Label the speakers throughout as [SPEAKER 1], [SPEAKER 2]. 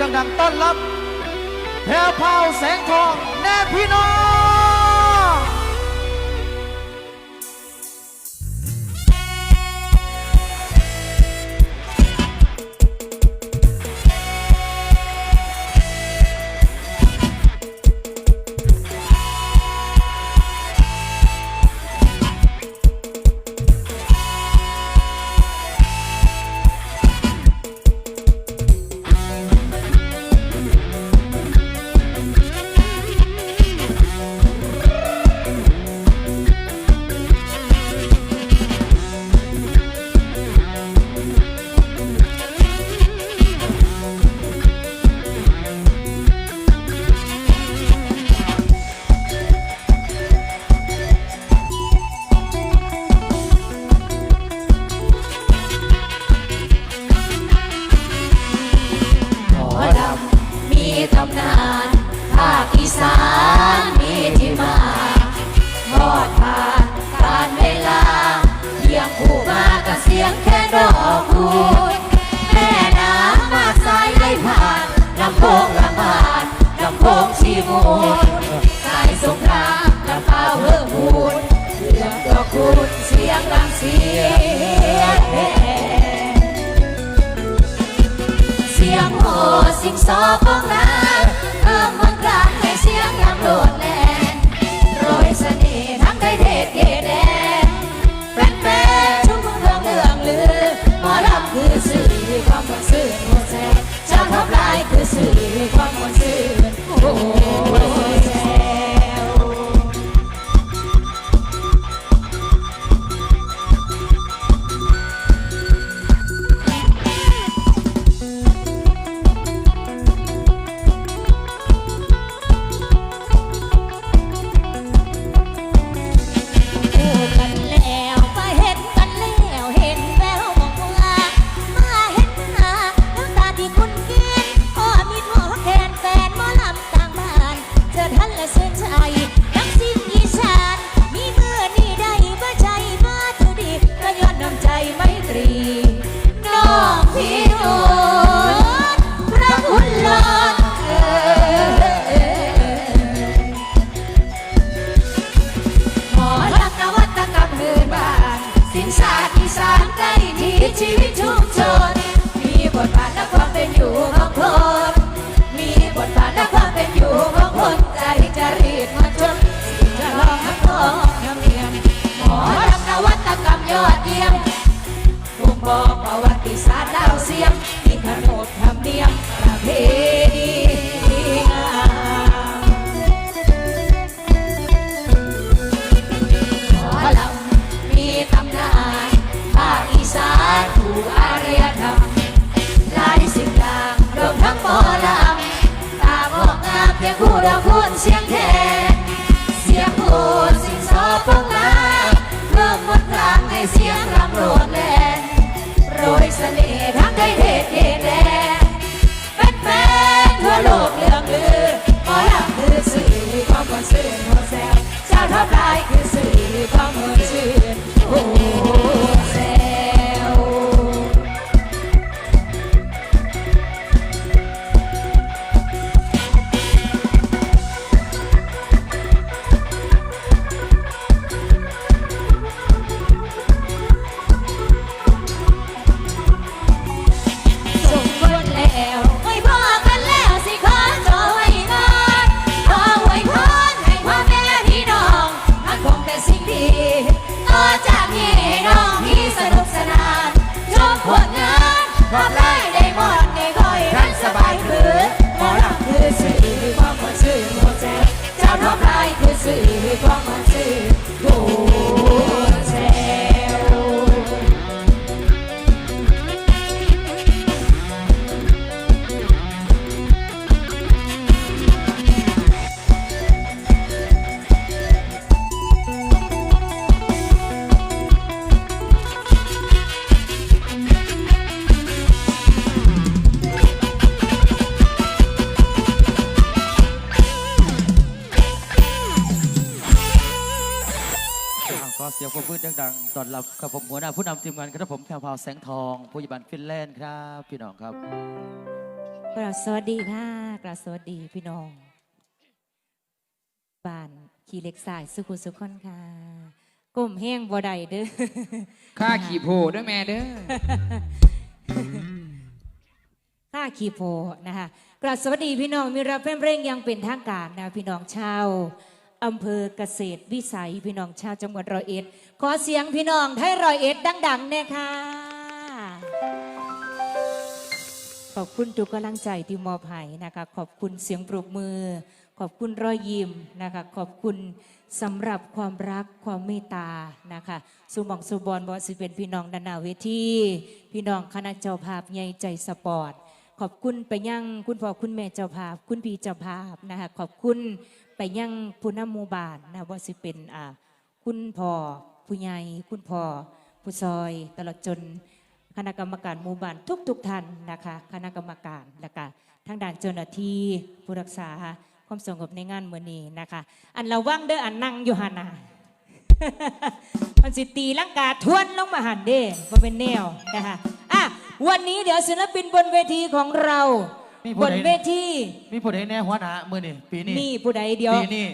[SPEAKER 1] ดัง ๆ ต้อนรับ แพรวพาวแสงทองแน่พี่น้อง
[SPEAKER 2] ดอกคูณเสียงลำเสียงเสียงโหสิงสอฟ้องนาเพิ่มมนกรางให้เสียงยังโดดแลนโรยเสน่ห์ทั้งไทยเทศเกแดนแฟนๆชุ่มเรื่องเรื่องลือหมรับคือสื่อความมนสื่อหัวแสชาวทับลายคือสื่อความมนสื่อโอ้ Đã quên. ทำไรได้หมดได้คอยทันสบายคือหมอหลับคือสื่อความหมดชื่อโมดใจเจ้าทำไรคือสื่อความหมดชื่อ
[SPEAKER 1] โอ้ เด็ยงปรบมือดดังๆตอนรับครับผมหัวหน้าผู้นำทีมงานครับผมแพรวพาวแสงทอง ผู้ยิบันฟินแลนด์ครับ พี่น้องครับ
[SPEAKER 2] กราสวัสดีค่ะกราสวัสดีพี่น้องบ้านขี่เล็กสายสุขุสุขอนค่ะกลุ่มแห้งบ่ได้เด้อ
[SPEAKER 3] ข้าขี่โพด้วยแม่เด้อ
[SPEAKER 2] ข้าขี่โพนะคะกราสวัสดีพี่น้องมีรับเพิ่มเร่งยังเป็นทางการนะพี่น้องชาว อำเภอเกษตรวิสัยพี่น้องชาวจังหวัดร้อยเอ็ด ขอเสียงพี่น้องไทยร้อยเอ็ดดังๆเนี่ยค่ะ ขอบคุณทุกกำลังใจที่มอบให้นะคะ ขอบคุณเสียงปรบมือ ขอบคุณรอยยิ้มนะคะ ขอบคุณสำหรับความรักความเมตตานะคะสุมองสุบอลบอสิเป็นพี่น้องดานหนาเวทีพี่น้องคณะเจ้าภาพใหญ่ใจสปอร์ตขอบคุณไปยังคุณพ่อคุณแม่เจ้าภาพ คุณพี่เจ้าภาพนะคะขอบคุณ ไปยังผู้นำหมู่บ้านนะว่าสิเป็นอ่าคุณพ่อผู้ใหญ่คุณพ่อผู้ซอย ตลอดจนคณะกรรมการหมู่บ้านทุกๆทท่านนะคะ คณะกรรมการและก็ทางด้านเจ้าหน้าที่ผู้รักษาความสงบในงานมือนี้นะคะ อันระวังเด้ออันนั่งอยู่หันนะมันสิตีลังกาทวนลงมาหันเด้มาเป็นแนวนะคะอะวันนี้เดี๋ยวศิลปินบนเวทีของเรา
[SPEAKER 1] มีผู้
[SPEAKER 2] บน
[SPEAKER 1] ใด
[SPEAKER 2] เวที
[SPEAKER 1] มีผู้ใดแน่หัวหน้ามือนี่ปีนี้
[SPEAKER 2] มีผู้ใดเดียว
[SPEAKER 1] ปีนี้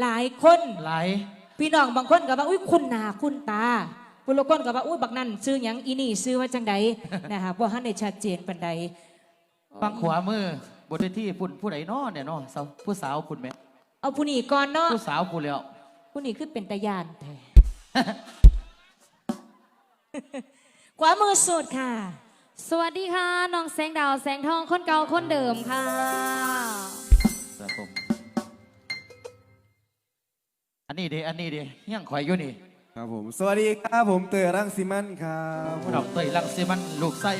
[SPEAKER 2] หลายคน
[SPEAKER 1] หลาย
[SPEAKER 2] พี่น้องบางคนก็ว่าอุ้ยคุณหนาคุณตาผู้ละคนก็ว่าอุ้ยบักนั่นซื้อหยังอีนี่ซื้อว่าจังใด นะคะบ่ฮันได้ชัดเจนปานใด
[SPEAKER 1] ฟังขวามือบนเวทีพุ่นผู้ใดน้อเนี่ยเนาะสาวผู้สาวพุ่นแม่
[SPEAKER 2] เอาผู้นี้ก่อนเนาะ
[SPEAKER 1] ผู้สาวผู้แล้ว
[SPEAKER 2] ผู้นี้คือเป็นตาญาณแท้ ขวามือสุดค่ะ
[SPEAKER 4] สวัสดีค่ะน้องแสงดาวแสงทองคนเก่าคนเดิมค่ะ
[SPEAKER 1] ครับผมอันนี้ดิอันนี้ดิยังข่อยอยู่นี่
[SPEAKER 5] ครับผม สวัสดีครับผมเตอรังสิมันครับ
[SPEAKER 1] ดอกเตยลังสิมันลูกไส้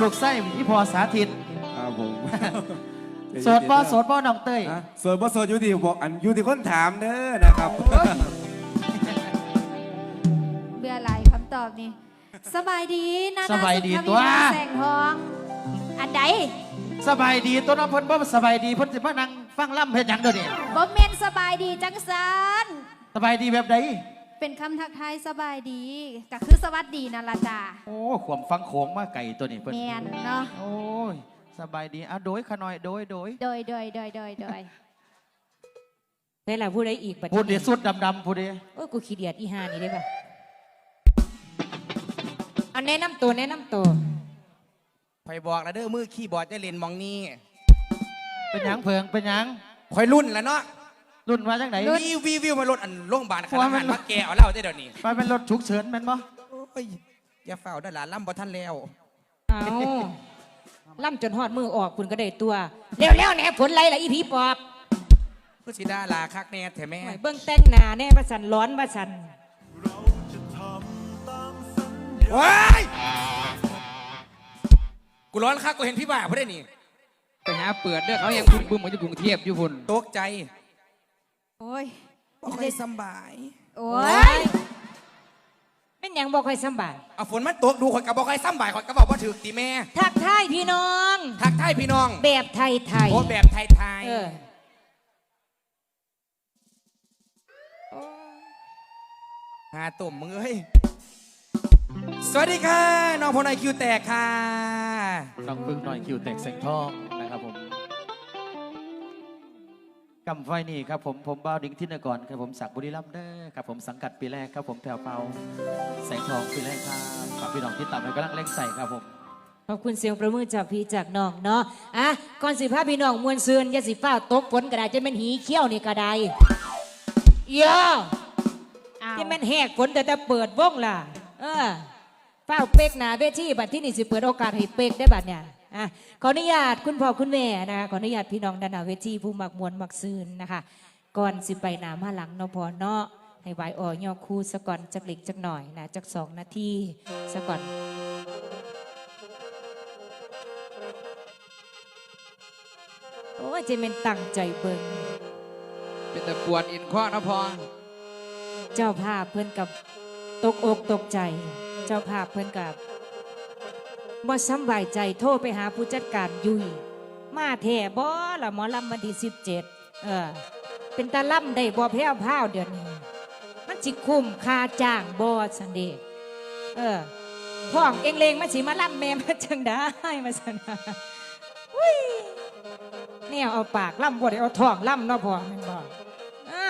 [SPEAKER 1] ลูกไส้อีพอสาธิต
[SPEAKER 5] ครับผม
[SPEAKER 1] โสดบ่โสดบ่น้องเตย
[SPEAKER 5] ฮะโสดบ่โสดอยู่ที่บอกอันอยู่ที่คนถามเด้อนะครับ
[SPEAKER 4] เบื่อหลายคำตอบนี่ สบายดีนะ
[SPEAKER 1] สบายดี
[SPEAKER 4] สุข
[SPEAKER 1] ตัว
[SPEAKER 4] วิมลแสงทอง อันใด
[SPEAKER 1] สบายดีตัวน้องเพิ่นบ่สบายดีเพิ่นสิมานั่งฟังล่ำเฮ็ดหยังเดี๋ยวนี้
[SPEAKER 4] บ่เมนสบายดีจังสัน
[SPEAKER 1] สบายดีแบบใด
[SPEAKER 4] เป็นคำทักทายสบายดีก็คือสวัสดีนั่นละจ้า
[SPEAKER 1] โอ้ขวมฟังโขงมาไก่ตัวนี้เพิ่น
[SPEAKER 4] แมนเนาะ
[SPEAKER 1] โอ้ยสบายดีอะโดยขะหน่อยโดยโดย
[SPEAKER 4] โดยโดยโดยโดยโดย
[SPEAKER 2] ได้ล่ะผู้ใดอีกบัด
[SPEAKER 1] พูดดิ
[SPEAKER 2] นี้
[SPEAKER 1] สุดดำๆพูดดิ
[SPEAKER 2] โอ้ยกูขี้เดียดอีหานี่ได้ป่ะ เอาแนะนำตัวแนะนำตัว
[SPEAKER 6] คอยบอกแล้วเด้อมือคีย์บอร์ดจะเล่นมองนี่
[SPEAKER 1] เป็นหยังเพิงเป็นหยัง
[SPEAKER 6] คอยรุ่นแล้วเนาะ
[SPEAKER 1] รุ่นมาจากไหน
[SPEAKER 6] วิววิววิวมารถอันโรงพยาบาลข
[SPEAKER 1] ว่า
[SPEAKER 6] นาด
[SPEAKER 1] มั
[SPEAKER 6] นั้นนมาแกเอาเหล่าได้เดี๋ยวนี้
[SPEAKER 1] ไปเป็นรถฉุกเฉินแม่นบ่
[SPEAKER 6] โอ้ยอย่าเฝ้าได้อหลานล่ำบ่ท่านแล้ว
[SPEAKER 2] เอาล่ำจนหอดมือออกคุณก็ได้ตัว เร็วๆแหน่ผลไรล่ะอีผีปอบ
[SPEAKER 6] คือสิดาลาคักแน่แท้แม่
[SPEAKER 2] โอ้ยเบิ่งแต่งหน้าแน่ประสันร้อนประสัน
[SPEAKER 6] ว้ายกูร้อนคักกูเห็นพี่บ่าเพื่อนนี่
[SPEAKER 3] ไปหาเปิดเด้อเขายังบึ้มบึ้มเหมือนอยู่กรุงเทพอยู่พุ่น
[SPEAKER 6] ตกใจ
[SPEAKER 4] โอ้ย
[SPEAKER 6] บ่ค่อยสำบาย
[SPEAKER 4] โอ้
[SPEAKER 2] โอ้
[SPEAKER 4] ย
[SPEAKER 2] ยเป็นหยังบอกค่อยสำบาย
[SPEAKER 6] เอาฝนมันตกดูข่อยกับบ่ค่อยสำบายข่อยก็บอกว่าถือตีแม่
[SPEAKER 2] ทักทายพี่น้อง
[SPEAKER 6] ทักทายพี่น้อง
[SPEAKER 2] แบบไทยไทย
[SPEAKER 6] โอ้แบบไทย
[SPEAKER 2] เออ
[SPEAKER 6] ๆหาตุ่มมึงเอ้ย สวัสดีค่ะน้องพลนายคิวแตกค่ะ
[SPEAKER 1] น้องพึ่งหน่อยคิวแตกแสงทองนะครับผมกำไฟนี่ครับผมผมบ้าวดิ้งที่นกรครับผมศักดิ์บุรีรัมย์เด้อครับผมสังกัดปีแรกครับผมแผ่วเปาแสงทองปีแรกครับฝากพี่น้องที่ต่ำให้กำลังเล่งใส่ครับผม
[SPEAKER 2] ขอบคุณเสียงประมือจากพี่จากน้องเนาะอะก่อนสิพาพี่น้องมวนซืนอย่าสิฟ้าวตกฝนกระไดจะเป็นหีเขี้ยวนี่กระไดเยอะ
[SPEAKER 4] เอา
[SPEAKER 2] ที่มันแหกฝนแต่แต่เปิดวงล่ะ เออ เฝ้าเป๊กหนาเวทีบัดที่นี่สิเปิดโอกาสให้เป๊กได้บัดเนี่ยอะขออนุญาตคุณพ่อคุณแม่นะคะขออนุญาตพี่น้องด้านหน้าเวทีผู้มักมวนมักซืนนะคะก่อนสิไปหนามาหลังเนาะพอเนาะให้ไหวอ่อย่อคูสะก่อนจักเล็กจักหน่อยนะจักสองนาทีสะก่อนโอ้ยเจะเป็นตั้งใจเบิ่ง
[SPEAKER 3] เป็นแต่ปวดอินข้อนะพอ
[SPEAKER 2] เจ้าภาพเพิ่นกับตกอกตกใจ เจ้าภาพเพิ่นกับบ่สำบายใจโทรไปหาผู้จัดการยุยมาแท่บ่ละหมอลำวันที่สิบเจ็ดเออ เป็นตาล่ำได้บ่แพ้วพาวเดือนนี้ มันสิคุ้มค่าจ้างบ่สันเดะเออพ่องเองเลงมาสิมาล่ำแม่มาจังได้มาสันนะอุ้ยเอาปากล่ำบ่ได้เอาท้องล่ำเนาะพ่อแม่นบ่อ่า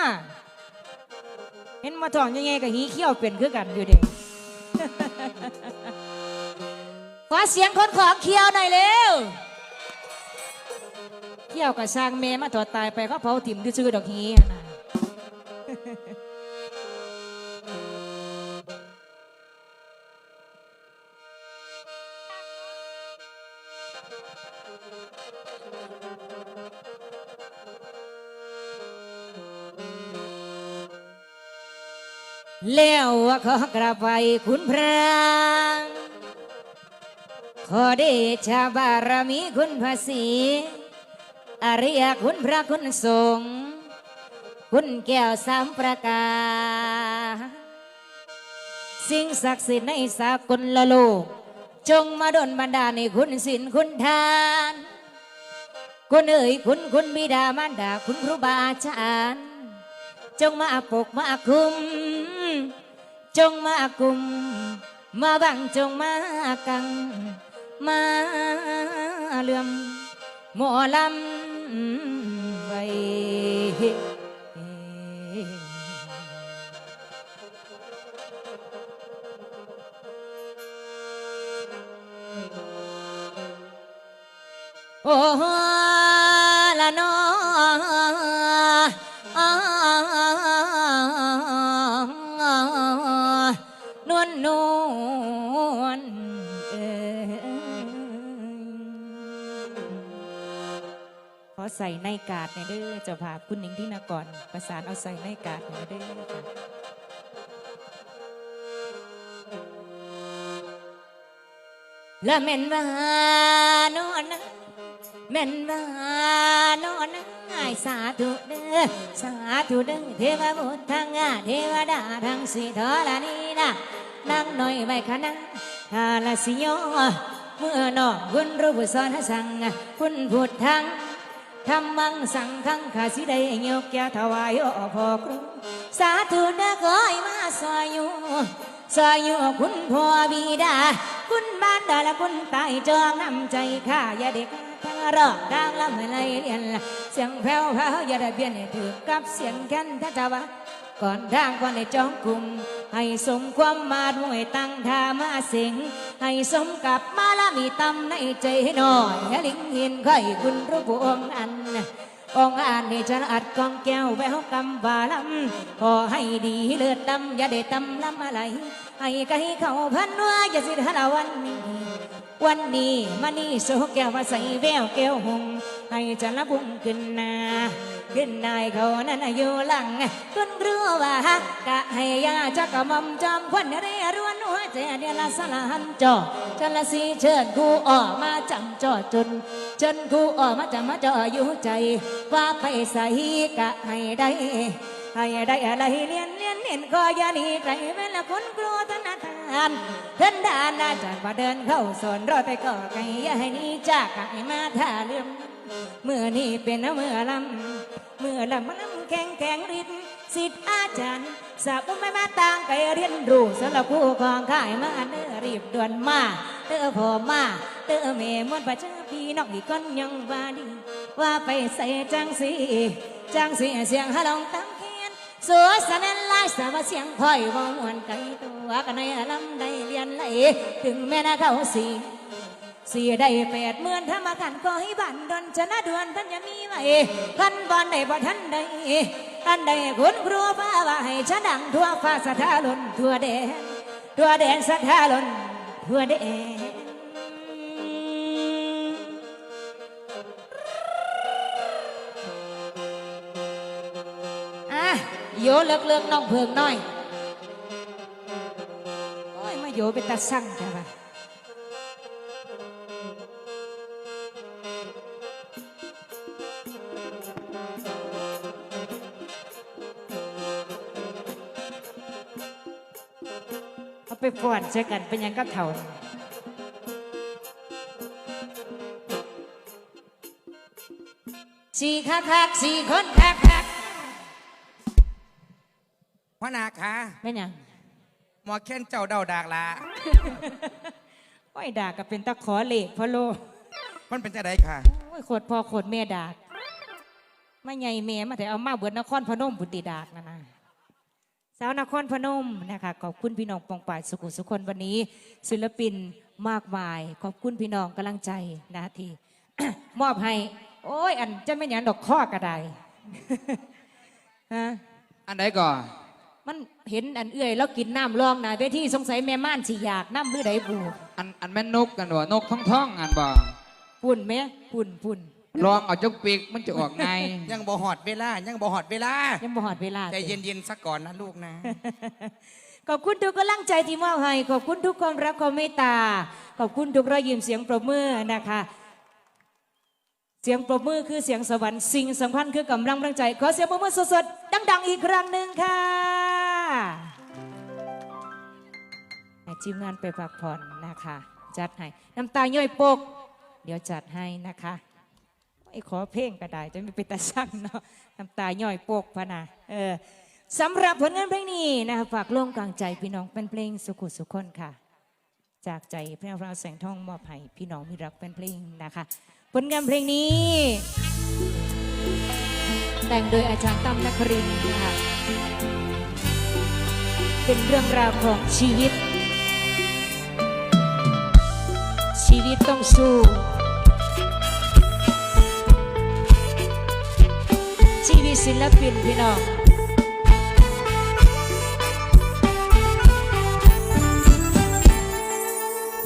[SPEAKER 2] เห็นมาท้องยังไงกับหีเขี้ยวเป็นคือกันอยู่เด้
[SPEAKER 4] ขอเสียงคนของเคียวหน่อยเร็ว
[SPEAKER 2] เคียวกับสร้างเมมาถอดตายไปเขาเผาถิ่มซื่อๆดอกฮีนะ แล้วว่าขอกราบไหวคุณพระขอเดชะบารมีคุณพระศรีอริยคุณพระคุณสงฆ์คุณแก้วสามประการสิ่งศักดิ์สิทธิ์ในสากลละโลก จงมาดลบันดาลในคุณศีลคุณทาน คุณเอ๋ยคุณคุณบิดามารดาคุณครูบาอาจารย์ จงมาปกมาคุมจงมากุมมาบังจ อมหมอลำไว้โนเอ่ยขอใส่ในกาดในเด้อเจ้าภาพคุณหนิงที่นากรประสานเอาใส่ในกาดในเด้อละแม่นว่านอนนะแม่นว่านอนนายสาธุเด้อสาธุเด้อเทวบุตรทั้งอาเทวดาทั้งสี่ทอละนี่นะ นั่งน่อยไว้คณะทาลสิโยเมื่อนอกคุณรู้บุสอนสั่งคุณพูดทั้งทำมังสั่งขังข้าสิได้ยกแก้วถวายอพ่อครูสาธุเด้อขอให้มาซอยอยู่สอยอยู่คุณพ่อบิดา คุณบ้านดาและคุณตายจองน้ำใจข้าอย่าเด็กทั้งรอกดังลำเลยเรียนเสียงแผ่วแผ่วอย่าได้เบียนให้ถือกับเสียงแค้นท่าทว่า ก่อนทางก่อนในจองกลุ่มให้สมความมาดมวยตั้งท่ามาสิง ให้สมกับมาละมีตำในใจหน่อยให้ลิงเห็นค่อยคุณรู้พวงอันองอานนี่ฉันอัดกองแก้วแววกำบาลำขอให้ดีเลือดดำอย่าได้ตำลำอะไร ให้ไก่เขาพันว่าอย่าสิทาวันนี้วันนี้มานี่โซแก้วว่าใส่แววแก้วหง ให้ฉันละบุ้งขึ้นนาขึ้นนายเขานั้นอยู่หลังคุณรู้ว่าฮักกะให้ยาจักกะมอมจอมควันเรรวนหัวใจเดียละสลาหันจอฉันละสีเชิญกูออกมาจำจอจนจนกูออกมาจำมาจ่ออยู่ใจ ว่าไปใส่กะให้ได้ให้ได้อะไรเรียนเรียนเรียนก็อย่าหนีไกลเวลาคนกลัวธนาคารเดินด่านอาจารย์ว่าเดินเข้าสอนรอไปก็ไกลอย่าให้นี้จากให้มาท่าเลื่อม เมื่อนี้เป็นเมื่อลำเมื่อลำมันแข็งแข็งริดสิทธิ์อาจารย์สาบุไม่มาต่างไกเรียนรู้สำหรับผู้ของข่ายมาเด้อรีบด่วนมาเด้อพ่อมาเด้อแม่มวนประชาพี่น้องอีกคนยังว่าดี ว่าไปใส่จังสีจังสีเสียงฮะลองตั้งเขียนสวยสนันลายสาวเสียงพ่อยว่ามวนไกลตัวกันในลำได้เรียนไหลถึงแม่นาเขาสี สียได้แปดหมื่นธรรมากันก็ให้บันดอนชนะดวนท่านยังมีไว้พันบอลได้บ่ท่านใดท่านใดคุณครูฟ้าว่าให้ชะดังทั่วฟ้าสถาลนทั่วแดนทั่วแดนสถาลนทั่วแดนอะโยเลิกเลิกน้องเพิงหน่อย โอ้ย มาโยเป็นตาสั่งใช่ปะ เอาไปฟ้อนใช้กันเป็นหยังกับเถ่านี่สี่คักคักๆสี่คนคักคัก
[SPEAKER 6] พระนาคา
[SPEAKER 2] ๆเป็นหยัง
[SPEAKER 6] หมอแค้นเจ้าเดาดากลา
[SPEAKER 2] โอ้ยด่ากับเป็นตะขอเหล็กพะโล
[SPEAKER 6] มันเป็นจะไดค่ะ
[SPEAKER 2] โอ้ยโคตรพ่อโคตรแม่ด่ามาใหญ่แม่มาแต่เอามาเบิดนครพนมบุตรีดากนะนะ สาวนครพนมนะคะขอบคุณพี่น้องปองป่ายสุขุสุคนวันนี้ ศิลปินมากมาย ขอบคุณพี่น้องกำลังใจนะที่มอบให้ โอ้ย อันจะไม่หยังดอกข้อกระไดฮะ
[SPEAKER 3] อันใดก่อน
[SPEAKER 2] มันเห็นอันเอื่อยแล้วกินน้ำรองนะเวทีสงสัยแม่ม่านสิอยากน้ำหรือใดบู
[SPEAKER 3] อันอันแม่นนกกันบ่นกท้องท้องๆอันบ่
[SPEAKER 2] ปุ่นไหมปุ่นปุ่น
[SPEAKER 3] ลองเอาจกปีกมันจะออกไง
[SPEAKER 6] ยังบ่หอดเวลา ยังบ่หอดเวลา
[SPEAKER 2] ยังบ่หอดเวลา
[SPEAKER 6] ใจเย็นๆสักก่อนนะลูกนะ
[SPEAKER 2] ขอบคุณทุกกำลังใจที่มอบให้ ขอบคุณทุกความรักความเมตตา ขอบคุณทุกรอยยิ้มเสียงปรบมือนะคะ เสียงปรบมือคือเสียงสวรรค์สิ่งสำคัญคือกำลังแรงใจ ขอเสียงปรบมือสดๆดัง ๆ อีกครั้งหนึ่งค่ะให้ทีมงานไปพักผ่อนนะคะ จัดให้น้ำตาย่อยโปก เดี๋ยวจัดให้นะคะ ไอ้ขอเพลงก็ได้จะไม่เป็นตาช่งเนาะน้ำตาย่อยโปกพะนะเออสำหรับผลงานเพลงนี้นะคะฝากล่วงกลางใจพี่น้องเป็นเพลงสุขุสุขคนค่ะ จากใจพระพราแสงทองมอบให้พี่น้องมีรักเป็นเพลงนะคะ ผลงานเพลงนี้ แต่งโดยอาจารย์ตั้มนครินทร์นะคะเป็นเรื่องราวของชีวิต ชีวิตต้องสู้ ศิลปินพี่น้อง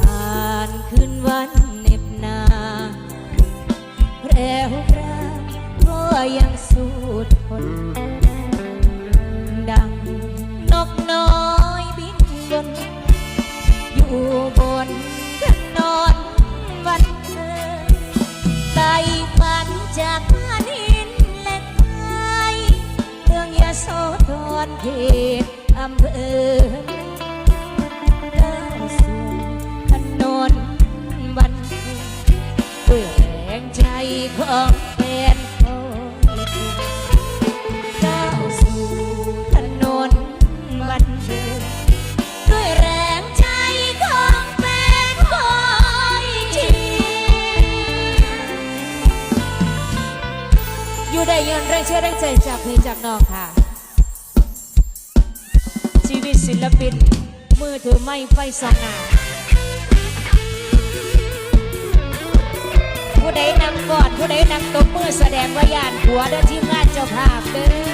[SPEAKER 2] ผ่านคืนวันเหน็บหนาแพรวพรางก็ยังสู้ทน เขตอำเภอ ไม่ไฟสองหน้าผู้ใดนำก่อดผู้ใดนำตบมือแสดงว่ายานผัวเด้อทีมงานเจ้าภาพเด้อ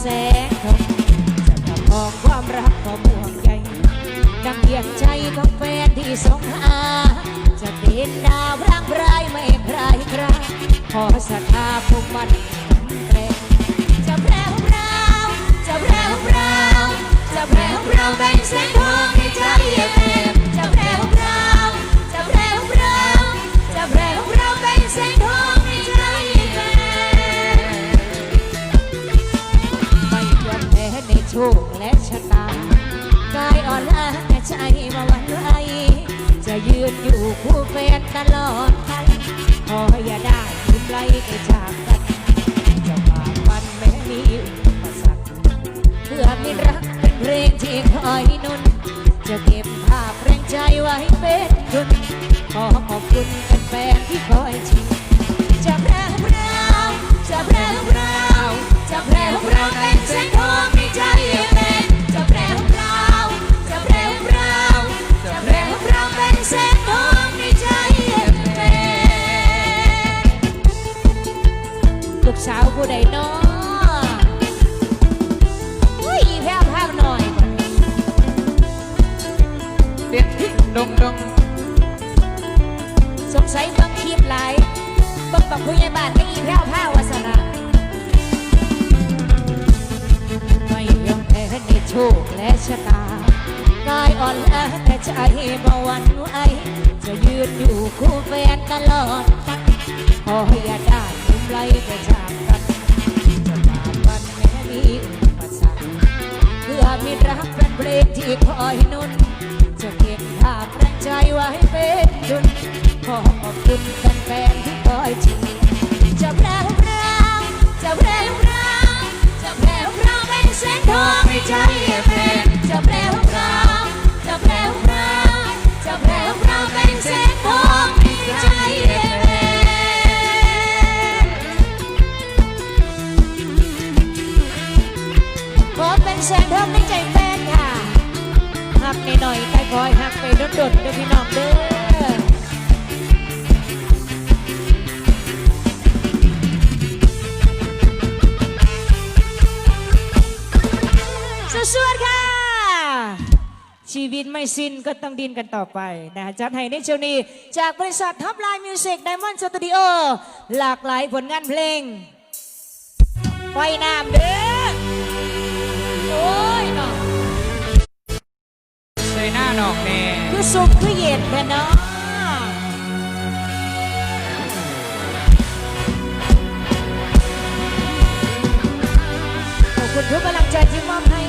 [SPEAKER 2] แสงทองจะทำของความรักความห่วงใยดังเยียงใจของแฟนที่สงหา จะเป็นดาวร่างรายไม่คลายคราขอศรัทธาพวกมันแปรจะแพรวพราจะแพรวพราจะแพรวพราวเป็นแสงทองในใจ แฟนตลอดไปขออย่าได้อยู่ไกลไกลจากกันจะฝ่าฟันแม้มีอุปสรรคเพื่อมีรักเป็นเพลงที่คอยนุน จะเก็บภาพแรงใจไว้เป็นทุนขอขอบคุณแฟนๆที่คอยชียร์จะแพรวพราวจะแพรวพราว งที่คอยนุนจะเก็บภาพแรงใจไว้เป็นจุนขอขอบคุณแฟนๆที่คอยเชียร์จะแพร่พรางจะแพร่พรางจะแพร่พรางเป็นแสงทองในใจ คอยหักไปดนดนๆเด้อพี่น้องเด้อสวดค่ะ ชีวิตไม่สิ้นก็ต้องดินกันต่อไปนะจัดให้ในช่วงนี้ จากบริษัทท็อปไลน์มิวสิกไดมอนด์สตูดิโอหลากหลายผลงานเพลงไฟน้ำเด้อ โอ้ยเนาะ
[SPEAKER 3] ใส่หน้าดอกแน่
[SPEAKER 2] คือสุกคือเย็นแค่เนาะขอบคุณทุกกำลังใจที่มอบให้